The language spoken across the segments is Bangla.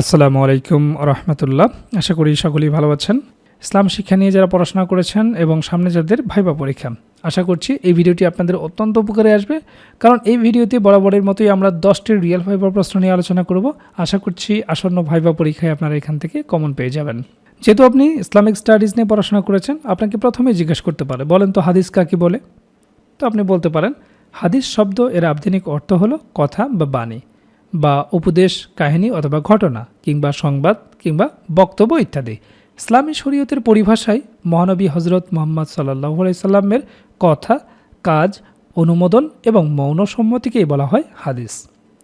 আসসালামু আলাইকুম রহমতুল্লাহ। আশা করি সকলেই ভালো আছেন। ইসলাম শিক্ষা নিয়ে যারা পড়াশোনা করেছেন এবং সামনে যাদের ভাইবা পরীক্ষা, আশা করছি এই ভিডিওটি আপনাদের অত্যন্ত উপকারে আসবে। কারণ এই ভিডিওতে বরাবরের মতোই আমরা দশটি রিয়েল ভাইবা প্রশ্ন নিয়ে আলোচনা করব। আশা করছি আসন্ন ভাইবা পরীক্ষায় আপনারা এখান থেকে কমন পেয়ে যাবেন। যেহেতু আপনি ইসলামিক স্টাডিজ নিয়ে পড়াশোনা করেছেন, আপনাকে প্রথমেই জিজ্ঞেস করতে পারে, বলেন তো হাদিস কাকে বলে? তো আপনি বলতে পারেন, হাদিস শব্দ এর আবধানিক অর্থ হলো কথা বা বাণী। বা উপদেশ, কাহিনী অথবা ঘটনা, কিংবা সংবাদ, কিংবা বক্তব্য ইত্যাদি। ইসলামী শরীয়তের পরিভাষায় মহানবী হজরত মোহাম্মদ সাল্লাহ সাল্লামের কথা, কাজ, অনুমোদন এবং মৌন সম্মতিকেই বলা হয় হাদিস।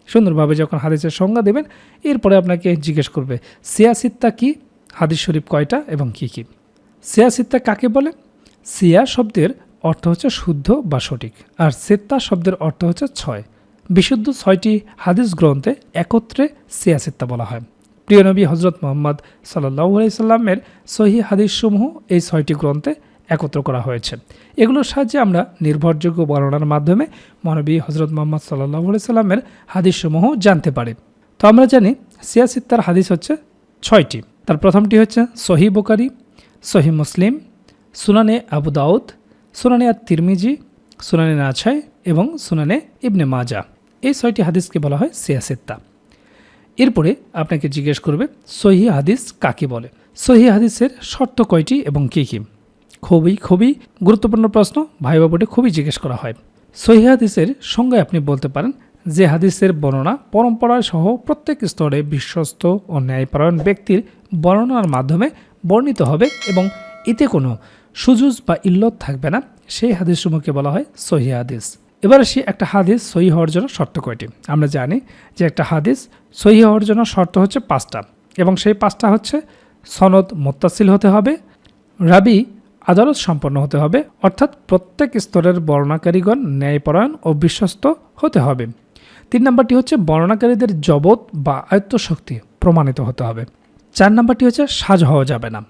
সুন্দরভাবে যখন হাদিসের সংজ্ঞা দেবেন, এরপরে আপনাকে জিজ্ঞেস করবে সিয়াসিত্তা কি? হাদিস শরীফ কয়টা এবং কি কি? সিয়াসিত্তা কাকে বলে? সিয়া শব্দের অর্থ হচ্ছে শুদ্ধ বা সঠিক, আর সেত্তা শব্দের অর্থ হচ্ছে ছয়। বিশুদ্ধ ছয়টি হাদিস গ্রন্থে একত্রে সিয়াসিত্তা বলা হয়। প্রিয় নবী হজরত মোহাম্মদ সাল্লাহ সাল্লামের সহি হাদিসসমূহ এই ছয়টি গ্রন্থে একত্র করা হয়েছে। এগুলোর সাহায্যে আমরা নির্ভরযোগ্য বর্ণনার মাধ্যমে মহানবী হজরত মোহাম্মদ সাল্লাহ সাল্লামের হাদিসসমূহ জানতে পারি। তো আমরা জানি সিয়াসিত্তার হাদিস হচ্ছে ছয়টি। তার প্রথমটি হচ্ছে সহি বোকারি সহি মুসলিম, সুনানে আবু দাউদ, সুনানে আর তিরমিজি সুনানে নাছাই এবং সুনানে ইবনে মাজা। এই ছয়টি হাদিসকে বলা হয় সিয়াসিত্তা। এরপরে আপনাকে জিজ্ঞেস করবে, সহি হাদিস কাকে বলে? সহি হাদিসের শর্ত কয়টি এবং কী কী? খুবই খুবই গুরুত্বপূর্ণ প্রশ্ন, ভাই বাবুটি খুবই জিজ্ঞেস করা হয়। সহি হাদিসের সঙ্গে আপনি বলতে পারেন, যে হাদিসের বর্ণনা পরম্পরা সহ প্রত্যেক স্তরে বিশ্বস্ত ও ন্যায়পরায়ণ ব্যক্তির বর্ণনার মাধ্যমে বর্ণিত হবে এবং এতে কোনো সুজুজ বা ইল্লত থাকবে না। সেই হাদিসসমূহকে বলা হয় সহি হাদিস। এবার আসি একটা হাদিস সহি হওয়ার জন্য শর্ত কয়টি? আমরা জানি যে একটা হাদিস সহি হওয়ার জন্য শর্ত হচ্ছে পাঁচটা এবং সেই পাঁচটা হচ্ছে সনদ মোত্তাসিল হতে হবে, রাবি আদালত সম্পন্ন হতে হবে, অর্থাৎ প্রত্যেক স্তরের বর্ণাকারীগণ ন্যায়পরায়ণ ও বিশ্বস্ত হতে হবে। তিন নম্বরটি হচ্ছে বর্ণাকারীদের জবত বা আয়ত্তশক্তি প্রমাণিত হতে হবে। চার নম্বরটি হচ্ছে সাজ হওয়া যাবে না।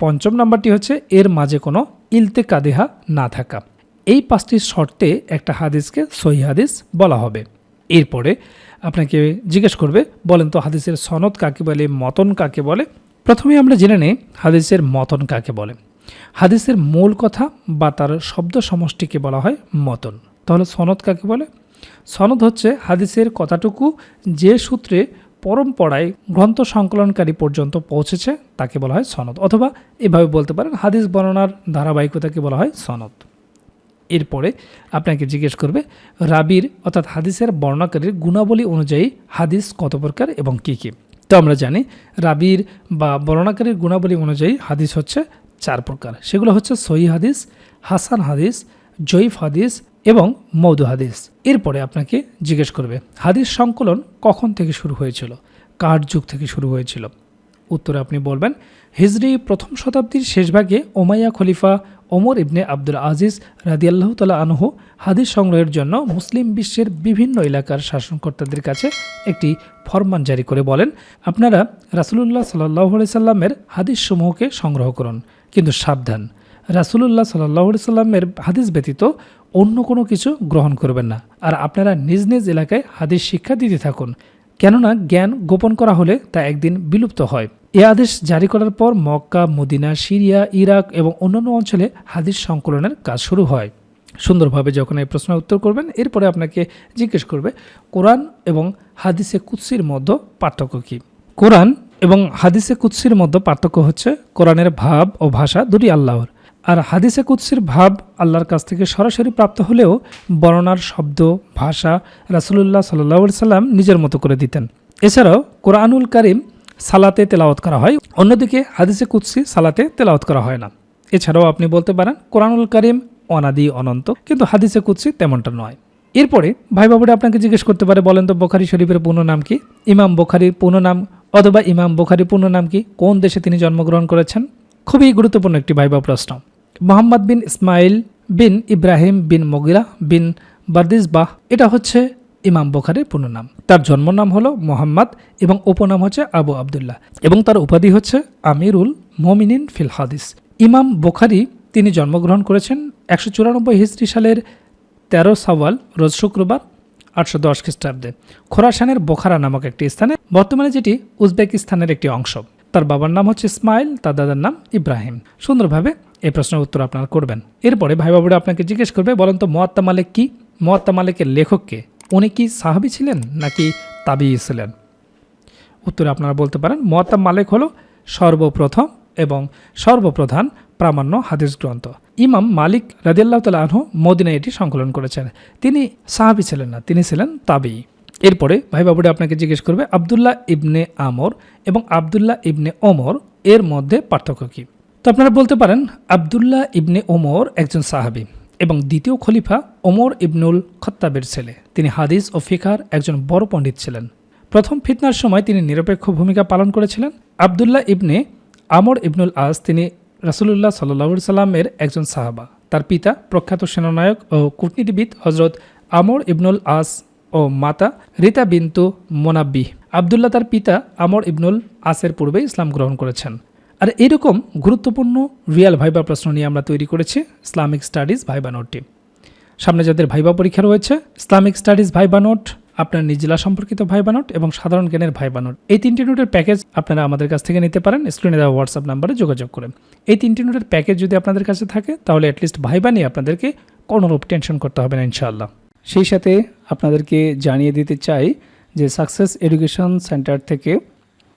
পঞ্চম নম্বরটি হচ্ছে এর মাঝে কোনো ইলতে কাদেহা না থাকা। এই পাঁচটি শর্তে একটা হাদিসকে সহি হাদিস বলা হবে। এরপরে আপনাকে জিজ্ঞেস করবে, বলেন তো হাদিসের সনদ কাকে বলে, মতন কাকে বলে? প্রথমে আমরা জেনে নেই হাদিসের মতন কাকে বলে। হাদিসের মূল কথা বা তার শব্দ সমষ্টিকে বলা হয় মতন। তাহলে সনদ কাকে বলে? সনদ হচ্ছে হাদিসের কথাটুকু যে সূত্রে পরম্পরায় গ্রন্থ সংকলনকারী পর্যন্ত পৌঁছেছে, তাকে বলা হয় সনদ। অথবা এভাবে বলতে পারেন, হাদিস বর্ণনার ধারাবাহিকতাকে বলা হয় সনদ। এরপরে আপনাকে জিজ্ঞেস করবে, রাবির অর্থাৎ হাদিসের বর্ণাকারীর গুণাবলী অনুযায়ী হাদিস কত প্রকার এবং কী কী? তো আমরা জানি, রাবির বা বর্ণাকারীর গুণাবলী অনুযায়ী হাদিস হচ্ছে চার প্রকার। সেগুলো হচ্ছে সহি হাদিস, হাসান হাদিস, জয়ীফ হাদিস এবং মৌদু হাদিস। এরপরে আপনাকে জিজ্ঞেস করবে, হাদিস সংকলন কখন থেকে শুরু হয়েছিল? কার যুগ থেকে শুরু হয়েছিল? উত্তরে আপনি বলবেন, হিজরি প্রথম শতাব্দীর শেষভাগে ওমাইয়া খলিফা ওমর ইবনে আব্দুল আজিজ রাদিয়াল্লাহ তালা আনহু হাদিস সংগ্রহের জন্য মুসলিম বিশ্বের বিভিন্ন এলাকার শাসনকর্তাদের কাছে একটি ফরমান জারি করে বলেন, আপনারা রাসুলুল্লাহ সাল্লাহ সাল্লামের হাদিস সমূহকে সংগ্রহ করুন, কিন্তু সাবধান। রাসুলুল্লাহ সাল্লাহ সাল্লামের হাদিস ব্যতীত অন্য কোনো কিছু গ্রহণ করবেন না। আর আপনারা নিজ নিজ এলাকায় হাদিস শিক্ষা দিতে থাকুন। কেননা জ্ঞান গোপন করা হলে তা একদিন বিলুপ্ত হয়। এ আদেশ জারি করার পর মক্কা, মদিনা, সিরিয়া, ইরাক এবং অন্যান্য অঞ্চলে হাদিস সংকলনের কাজ শুরু হয়। সুন্দরভাবে যখন এই প্রশ্নের উত্তর করবেন, এরপরে আপনাকে জিজ্ঞেস করবে, কোরআন এবং হাদিসে কুৎসির মধ্যে পার্থক্য কী? কোরআন এবং হাদিসে কুৎসির মধ্যে পার্থক্য হচ্ছে কোরআনের ভাব ও ভাষা দুটি আল্লাহর। আর হাদিসে কুৎসির ভাব আল্লাহর কাছ থেকে সরাসরি প্রাপ্ত হলেও বর্ণনার শব্দ, ভাষা রাসুলুল্লাহ সাল্লাহ সাল্লাম নিজের মতো করে দিতেন। এছাড়াও কোরআনুল কারিম সালাতে তেলাওয়াত করা হয়, অন্যদিকে হাদিসে কুৎসি সালাতে তেলাওয়াত করা হয় না। এছাড়াও আপনি বলতে পারেন, কোরআনুল কারিম অনাদি অনন্ত, কিন্তু হাদিসে কুৎসি তেমনটা নয়। এরপরে ভাই বাবুরা আপনাকে জিজ্ঞেস করতে পারে, বলেন তো বোখারি শরীফের পূর্ণ নাম কি? ইমাম বোখারির পূর্ণ নাম অথবা ইমাম বোখারির পূর্ণ নাম কি? কোন দেশে তিনি জন্মগ্রহণ করেছেন? খুবই গুরুত্বপূর্ণ একটি ভাইবা প্রশ্ন। মোহাম্মদ বিন ইসমাইল বিন ইব্রাহিম বিন মগিরা বিন বারদিসবাহ এটা হচ্ছে ইমাম বোখারির পূর্ণ নাম। তার জন্ম নাম হলো মোহাম্মদ এবং উপনাম হচ্ছে আবু আবদুল্লাহ এবং তার উপাধি হচ্ছে আমিরুল মমিনিন ফিল হাদিস। ইমাম বোখারি তিনি জন্মগ্রহণ করেছেন একশো চুরানব্বই হিজড়ি সালের তেরো সাওয়াল, রোজ শুক্রবার, আটশো দশ খ্রিস্টাব্দে। খোরাসানের বোখারা নামক একটি স্থানে, বর্তমানে যেটি উজবেকিস্তানের একটি অংশ। তার বাবার নাম হচ্ছে ইসমাইল, তার দাদার নাম ইব্রাহিম। সুন্দরভাবে এই প্রশ্নের উত্তর আপনারা করবেন। এরপরে ভাই বাবুরা আপনাকে জিজ্ঞেস করবে, বলেন তো মোয়াত্তা মালিক কি? মোয়াত্তা মালিকের লেখক কে? উনি কি সাহাবি ছিলেন নাকি তাবি ছিলেন? উত্তরে আপনারা বলতে পারেন মোয়াত্তা মালিক হলো সর্বপ্রথম এবং সর্বপ্রধান প্রামাণ্য হাদিস গ্রন্থ। ইমাম মালিক রাদিয়াল্লাহ তাল আনহু মদিনায় এটি সংকলন করেছেন। তিনি সাহাবি ছিলেন না, তিনি ছিলেন তাবি এরপরে ভাই বাবুরা আপনাকে জিজ্ঞেস করবে, আবদুল্লাহ ইবনে আমর এবং আবদুল্লাহ ইবনে ওমর এর মধ্যে পার্থক্য কী? তো আপনারা বলতে পারেন, আবদুল্লাহ ইবনে ওমর একজন সাহাবি। এবং দ্বিতীয় খলিফা ওমর ইবনুল খত্তাবের ছেলে। তিনি হাদিস ও ফিকার একজন বড় পণ্ডিত ছিলেন। প্রথম ফিতনার সময় তিনি নিরপেক্ষ ভূমিকা পালন করেছিলেন। আবদুল্লাহ ইবনে আমর ইবনুল আজ তিনি রাসুলুল্লাহ সাল্লাহ সাল্লামের একজন সাহাবা। তার পিতা প্রখ্যাত সেনানায়ক ও কূটনীতিবিদ হজরত আমর ইবনুল আস ও মাতা রিতা বিন্তু মোনাব্বি আবদুল্লাহ তার পিতা আমর ইবনুল আসের পূর্বে ইসলাম গ্রহণ করেছেন। আর এরকম গুরুত্বপূর্ণ রিয়াল ভাইবা প্রশ্ন নিয়ে আমরা তৈরি করেছি ইসলামিক স্টাডিজ ভাইবা নোটটি সামনে যাদের ভাইবা পরীক্ষা রয়েছে ইসলামিক স্টাডিজ ভাইবা নোট আপনার নিজ সম্পর্কিত ভাইবা নোট এবং সাধারণ জ্ঞানের ভাইবা নোট এই তিনটি নোটের প্যাকেজ আপনারা আমাদের কাছ থেকে নিতে পারেন। স্ক্রিনে দেওয়া হোয়াটসঅ্যাপ নাম্বারে যোগাযোগ করেন। এই তিনটি নোটের প্যাকেজ যদি আপনাদের কাছে থাকে, তাহলে অ্যাটলিস্ট ভাইবা নিয়ে আপনাদেরকে কোনোরূপ টেনশন করতে হবে না, ইনশাআল্লাহ। সেই সাথে আপনাদেরকে জানিয়ে দিতে চাই যে সাকসেস এডুকেশন সেন্টার থেকে